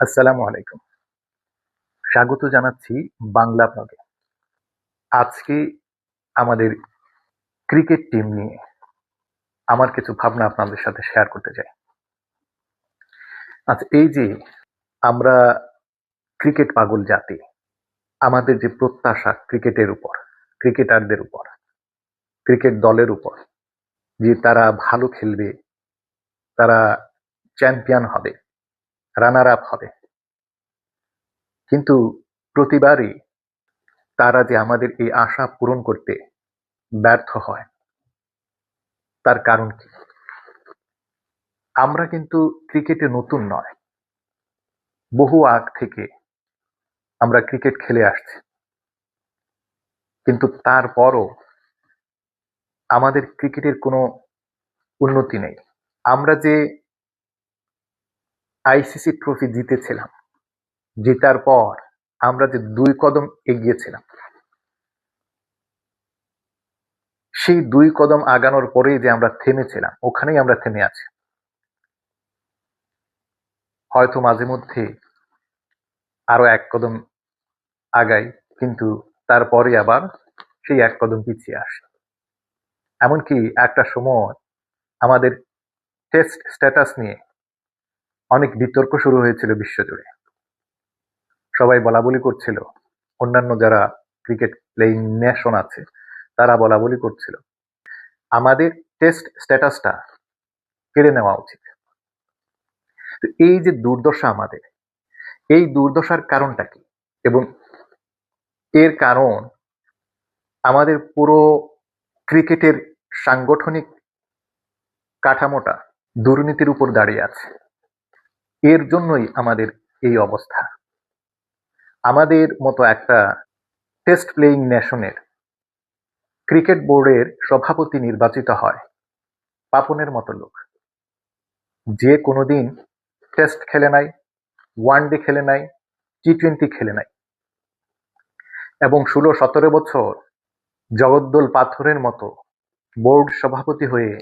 আসসালামু আলাইকুম। স্বাগত জানাচ্ছি বাংলা ব্লগে। আজকে আমাদের ক্রিকেট টিম নিয়ে আমার কিছু ভাবনা আপনাদের সাথে শেয়ার করতে চাই। আচ্ছা এই যে আমরা ক্রিকেট পাগল জাতি, আমাদের যে প্রত্যাশা ক্রিকেটের উপর, ক্রিকেটারদের উপর, ক্রিকেট দলের উপর, যে তারা ভালো খেলবে, তারা চ্যাম্পিয়ন হবে রানার আপ হবে। কিন্তু প্রতিবারই তারা যে আমাদের এই আশা পূরণ করতে ব্যর্থ হয়, তার কারণ কি? আমরা কিন্তু ক্রিকেটে নতুন নয়। বহু আগ থেকে আমরা ক্রিকেট খেলে আসছি। কিন্তু তারপরও আমাদের ক্রিকেটের কোনো উন্নতি নেই। আমরা যে আইসিসি ট্রফি জিতেছিলাম। জেতার পর আমরা যে দুই কদম এগিয়েছিলাম। সেই দুই কদম আগানোর পরেই যে আমরা থেমেছিলাম, ওখানেই আমরা থেমে আছি। হয়তো মাঝে মধ্যে আরও এক কদম আগাই, কিন্তু তারপরে আবার সেই এক কদম পিছিয়ে আসে। এমনকি একটা সময় আমাদের টেস্ট স্ট্যাটাস নিয়ে অনেক বিতর্ক শুরু হয়েছিল বিশ্বজুড়ে। সবাই বলা বলি করছিল। অন্যান্য যারা ক্রিকেট প্লেইং নেশন আছে, তারা বলা বলি করছিল। আমাদের টেস্ট স্ট্যাটাসটা কেড়ে নেওয়া উচিত। এই যে দুর্দশা আমাদের, এই দুর্দশার কারণটা কি? এবং এর কারণ আমাদের পুরো ক্রিকেটের সাংগঠনিক কাঠামোটা দুর্নীতির উপর দাঁড়িয়ে আছে। এর জন্যই আমাদের এই অবস্থা। আমাদের মতো একটা টেস্ট প্লেয়িং নেশনের ক্রিকেট বোর্ডের সভাপতি নির্বাচিত হয় পাপনের মতো লোক। যে কোনোদিন টেস্ট খেলে নাই ওয়ান ডে খেলে নাই টি টোয়েন্টি খেলে নাই। এবং ষোলো সতেরো বছর জগদ্দল পাথরের মতো বোর্ড সভাপতি হয়ে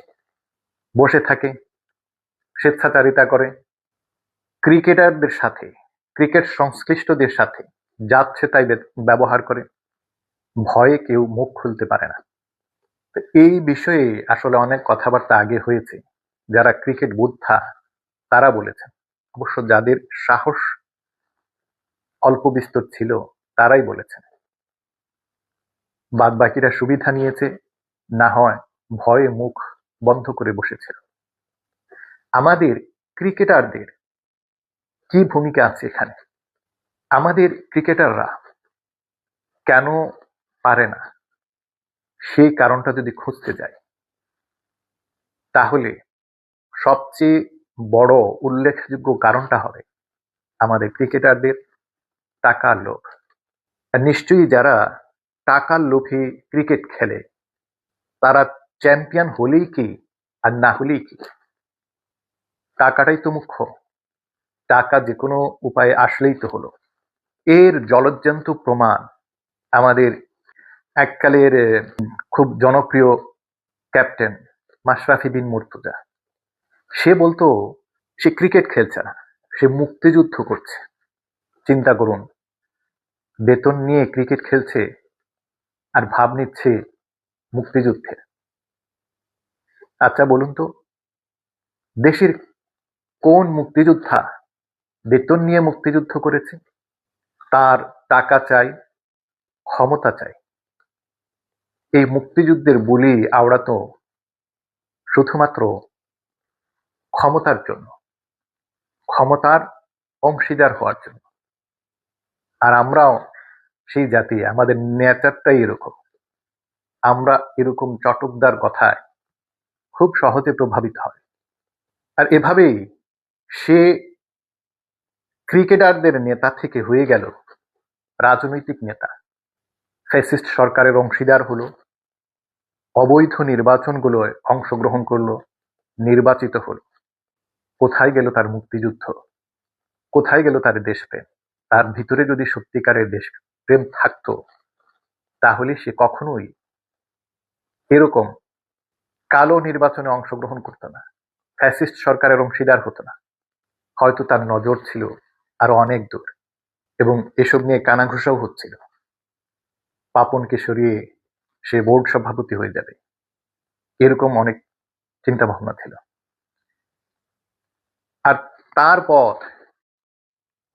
বসে থাকে, স্বেচ্ছাচারিতা করে ক্রিকেটারদের সাথে, ক্রিকেট সংশ্লিষ্টদের সাথে যাচ্ছে তাই ব্যবহার করে। ভয়ে কেউ মুখ খুলতে পারে না। এই বিষয়ে আসলে অনেক কথাবার্তা আগে হয়েছে। যারা ক্রিকেট বুদ্ধা, তারা বলেছেন। অবশ্য যাদের সাহস অল্প বিস্তর ছিল, তারাই বলেছেন। বাদ বাকিরা সুবিধা নিয়েছে, না হয় ভয়ে মুখ বন্ধ করে বসেছিল। আমাদের ক্রিকেটারদের কি ভূমিকা আছে এখানে? আমাদের ক্রিকেটাররা কেন পারে না? সেই কারণটা যদি খুঁজতে যাই, তাহলে সবচেয়ে বড় উল্লেখযোগ্য কারণটা হবে আমাদের ক্রিকেটারদের টাকার লোভ। নিশ্চয়ই যারা টাকার লোভে ক্রিকেট খেলে, তারা চ্যাম্পিয়ন হলেই কি আর না হলেই কি? টাকাটাই তো মুখ্য। টাকা যে কোনো উপায়ে আসলেই তো হলো। এর জলজ্জান্ত প্রমাণ আমাদের এককালের খুব জনপ্রিয় ক্যাপ্টেন মাশরাফি বিন মুর্তজা। সে বলতো, সে ক্রিকেট খেলছে না, সে মুক্তিযুদ্ধ করছে। চিন্তা করুন, বেতন নিয়ে ক্রিকেট খেলছে আর ভাব নিচ্ছে মুক্তিযুদ্ধের আচ্ছা বলুন তো, দেশের কোন মুক্তিযোদ্ধা বেতন নিয়ে মুক্তিযুদ্ধ করেছে। তার টাকা চাই, ক্ষমতা চাই। এই মুক্তিযুদ্ধের বুলি আওড়াতো শুধুমাত্র ক্ষমতার জন্য, ক্ষমতার অংশীদার হওয়ার জন্য। আর আমরাও সেই জাতি, আমাদের নেচারটাই এরকম। আমরা এরকম চটকদার কথায় খুব সহজে প্রভাবিত হয়। আর এভাবেই সে ক্রিকেটারদের নেতা থেকে হয়ে গেল রাজনৈতিক নেতা। ফ্যাসিস্ট সরকারের অংশীদার হলো, অবৈধ নির্বাচনগুলো অংশগ্রহণ করল, নির্বাচিত হল। কোথায় গেল তার মুক্তিযুদ্ধ? কোথায় গেল তার দেশপ্রেম? তার ভিতরে যদি সত্যিকারের দেশপ্রেম থাকতো, তাহলে সে কখনোই এরকম কালো নির্বাচনে অংশগ্রহণ করতো না। ফ্যাসিস্ট সরকারের অংশীদার হতো না। হয়তো তার নজর ছিল আরও অনেক দূর। এবং এসব নিয়ে কানাঘুষাও হচ্ছিল। পাপনকে সরিয়ে সে বোর্ড সভাপতি হয়ে যাবে। এরকম অনেক চিন্তা ভাবনা ছিল। আর তার পথ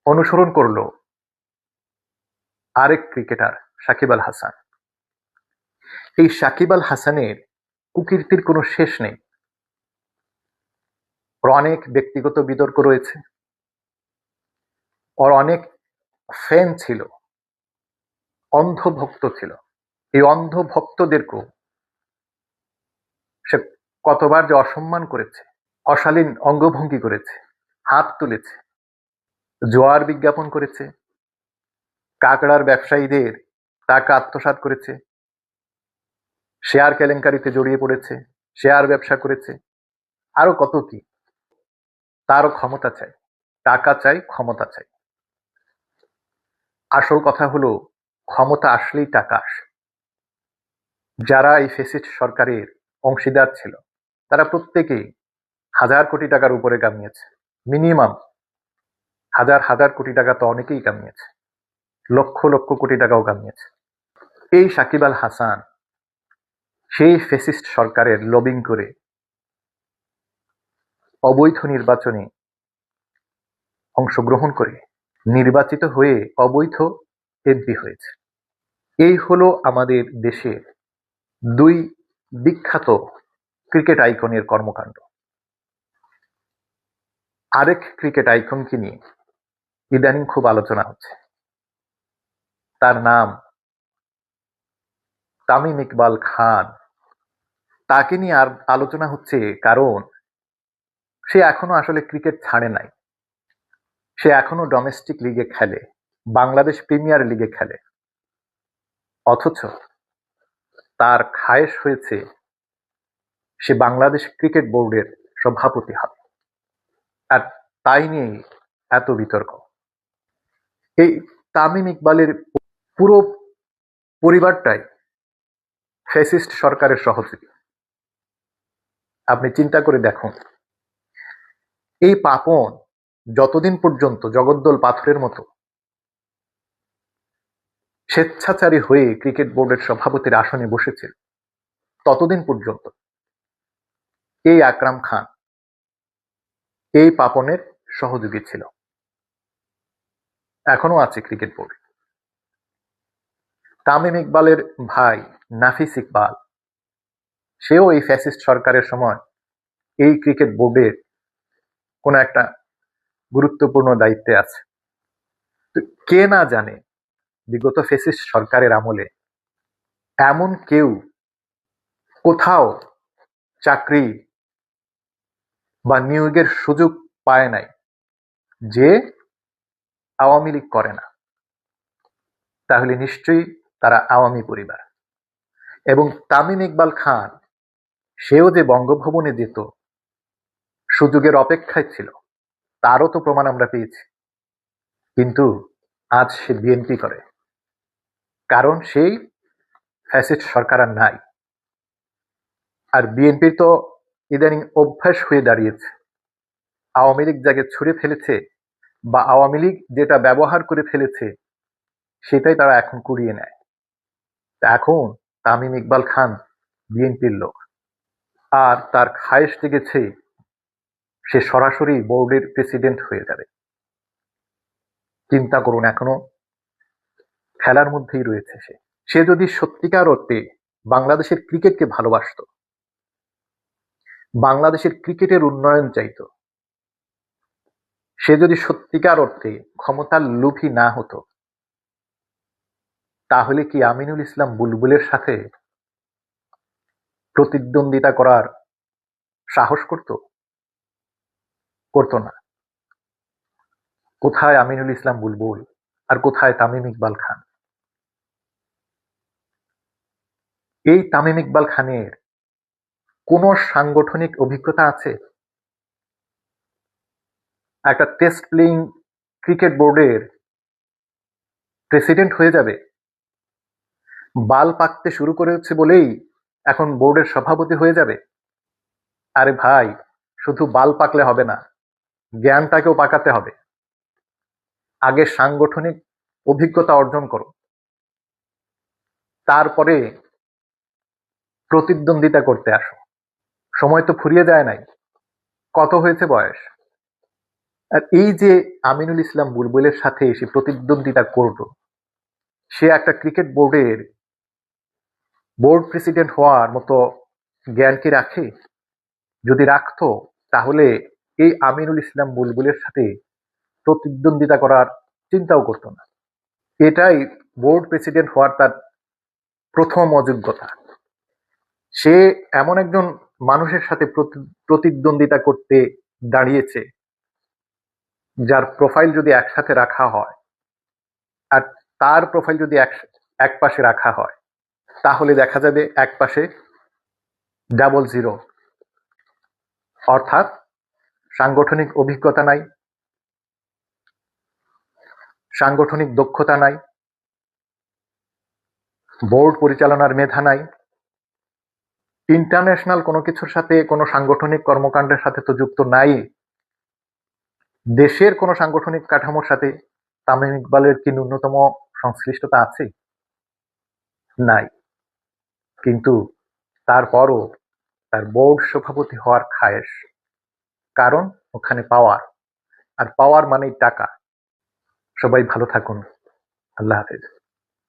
অনুসরণ করল আরেক ক্রিকেটার, সাকিব আল হাসান। এই সাকিব আল হাসানের কুকীর্তির কোনো শেষ নেই। অনেক ব্যক্তিগত বিতর্ক রয়েছে। ওর অনেক ফ্যান ছিল, অন্ধভক্ত ছিল। এই অন্ধভক্তদেরকেও সে কতবার যে অসম্মান করেছে, অশালীন অঙ্গভঙ্গি করেছে, হাত তুলেছে, জোয়ার বিজ্ঞাপন করেছে, কাকড়ার ব্যবসায়ীদের টাকা আত্মসাৎ করেছে শেয়ার কেলেঙ্কারিতে জড়িয়ে পড়েছে শেয়ার ব্যবসা করেছে আরও কত কি। তারও ক্ষমতা চাই, টাকা চাই, ক্ষমতা চাই। আসল কথা হলো, ক্ষমতা আসলেই টাকা আসে। যারা এই ফেসিস্ট সরকারের অংশীদার ছিল, তারা প্রত্যেকেই হাজার কোটি টাকার উপরে কামিয়েছে। মিনিমাম হাজার হাজার কোটি টাকা তো অনেকেই কামিয়েছে। লক্ষ লক্ষ কোটি টাকাও কামিয়েছে। এই সাকিব আল হাসান সেই ফেসিস্ট সরকারের লবিং করে অবৈধ নির্বাচনে অংশগ্রহণ করে নির্বাচিত হয়ে অবৈধ এমপি হয়েছে। এই হলো আমাদের দেশের দুই বিখ্যাত ক্রিকেট আইকনের কর্মকাণ্ড। আরেক ক্রিকেট আইকনকে নিয়ে ইদানিং খুব আলোচনা হচ্ছে। তার নাম তামিম ইকবাল খান। তাকে নিয়ে আর আলোচনা হচ্ছে কারণ সে এখনও আসলে ক্রিকেট ছাড়ে নাই। সে এখনও ডোমেস্টিক লিগে খেলে, বাংলাদেশ প্রিমিয়ার লিগে খেলে। অথচ তার খায়েশ হয়েছে সে বাংলাদেশ ক্রিকেট বোর্ডের সভাপতি হবে। আর তাই নিয়ে এত বিতর্ক। এই তামিম ইকবালের পুরো পরিবারটাই ফ্যাসিস্ট সরকারের সহযোগী। আপনি চিন্তা করে দেখুন, এই পাপন যতদিন পর্যন্ত জগদ্দল পাথরের মতো স্বেচ্ছাচারী হয়ে ক্রিকেট বোর্ডের সভাপতির আসনে বসেছিল ততদিন পর্যন্ত এই আকরাম খান এই পাপনের সহযোগী ছিল। এখনও আছে ক্রিকেট বোর্ড। তামিম ইকবালের ভাই নাফিস ইকবাল, সেও এই ফ্যাসিস্ট সরকারের সময় এই ক্রিকেট বোর্ডের কোনো একটা গুরুত্বপূর্ণ দায়িত্বে আছে। কে না জানে, বিগত ফেসিস সরকারের আমলে এমন কেউ কোথাও চাকরি বা নিয়োগের সুযোগ পায় নাই যে আওয়ামী লীগ করে না। তাহলে নিশ্চয়ই তারা আওয়ামী পরিবার। এবং তামিম ইকবাল খান, সেও যে বঙ্গভবনে যেত, সুযোগের অপেক্ষায় ছিল। তারও তো প্রমাণ আমরা পেয়েছি। কিন্তু আজ সে বিএনপি করে। কারণ সেই ফ্যাসিস্ট সরকার আর নাই। আর বিএনপির তো ইদানিং অভ্যাস হয়ে দাঁড়িয়েছে। আওয়ামী লীগ যাকে ছুড়ে ফেলেছে বা আওয়ামী লীগ যেটা ব্যবহার করে ফেলেছে, সেটাই তারা এখন কুড়িয়ে নেয়। এখন তামিম ইকবাল খান বিএনপির লোক। আর তার খায়েশ লেগেছে সে সরাসরি বোর্ডের প্রেসিডেন্ট হয়ে যাবে। চিন্তা করুন এখনও। খেলার মধ্যেই রয়েছে সে। সে যদি সত্যিকার অর্থে বাংলাদেশের ক্রিকেটকে ভালোবাসত, বাংলাদেশের ক্রিকেটের উন্নয়ন চাইতো, সে যদি সত্যিকার অর্থে ক্ষমতার লোভী না হতো, তাহলে কি আমিনুল ইসলাম বুলবুলের সাথে প্রতিদ্বন্দ্বিতা করার সাহস করত? করতো না। কোথায় আমিনুল ইসলাম বুলবুল আর কোথায় তামিম ইকবাল খান? এই তামিম ইকবাল খানের কোন সাংগঠনিক অভিজ্ঞতা আছে? একটা টেস্ট প্লেইং ক্রিকেট বোর্ডের প্রেসিডেন্ট হয়ে যাবে। বাল পাকতে শুরু করেছে বলেই এখন বোর্ডের সভাপতি হয়ে যাবে। আরে ভাই, শুধু বাল পাকলে হবে না। জ্ঞানটাকেও পাকাতে হবে। আগে সাংগঠনিক অভিজ্ঞতা অর্জন করো। তারপরে প্রতিদ্বন্দ্বিতা করতে আসো। সময় তো ফুরিয়ে যায় নাই। কত হয়েছে বয়স? আর এই যে আমিনুল ইসলাম বুলবুলের সাথে এসে প্রতিদ্বন্দ্বিতা করল, সে একটা ক্রিকেট বোর্ডের বোর্ড প্রেসিডেন্ট হওয়ার মতো জ্ঞান কি রাখে? যদি রাখতো, তাহলে এই আমিনুল ইসলাম বুলবুলের সাথে প্রতিদ্বন্দ্বিতা করার চিন্তাও করতো না। এটাই বোর্ড প্রেসিডেন্ট হওয়ার তার প্রথম অযোগ্যতা। সে এমন একজন মানুষের সাথে প্রতিদ্বন্দ্বিতা করতে দাঁড়িয়েছে, যার প্রোফাইল যদি একসাথে রাখা হয়, আর তার প্রোফাইল যদি এক পাশে রাখা হয়, তাহলে দেখা যাবে এক পাশে ডাবল জিরো। অর্থাৎ সাংগঠনিক অভিজ্ঞতা নাই, সাংগঠনিক দক্ষতা নাই, বোর্ড পরিচালনার মেধা নাই, ইন্টারন্যাশনাল কোনো কিছুর সাথে কোনো সাংগঠনিক কর্মকাণ্ডের সাথে তো যুক্ত নাই, দেশের কোনো সাংগঠনিক কাঠামোর সাথে তামিম ইকবালের কি ন্যূনতম সংশ্লিষ্টতা আছে? নাই। কিন্তু তারপরও তার বোর্ড সভাপতি হওয়ার খায়েশ কারণ ওখানে পাওয়ার। আর পাওয়ার মানেই টাকা। সবাই ভালো থাকুন। আল্লাহ হাফেজ।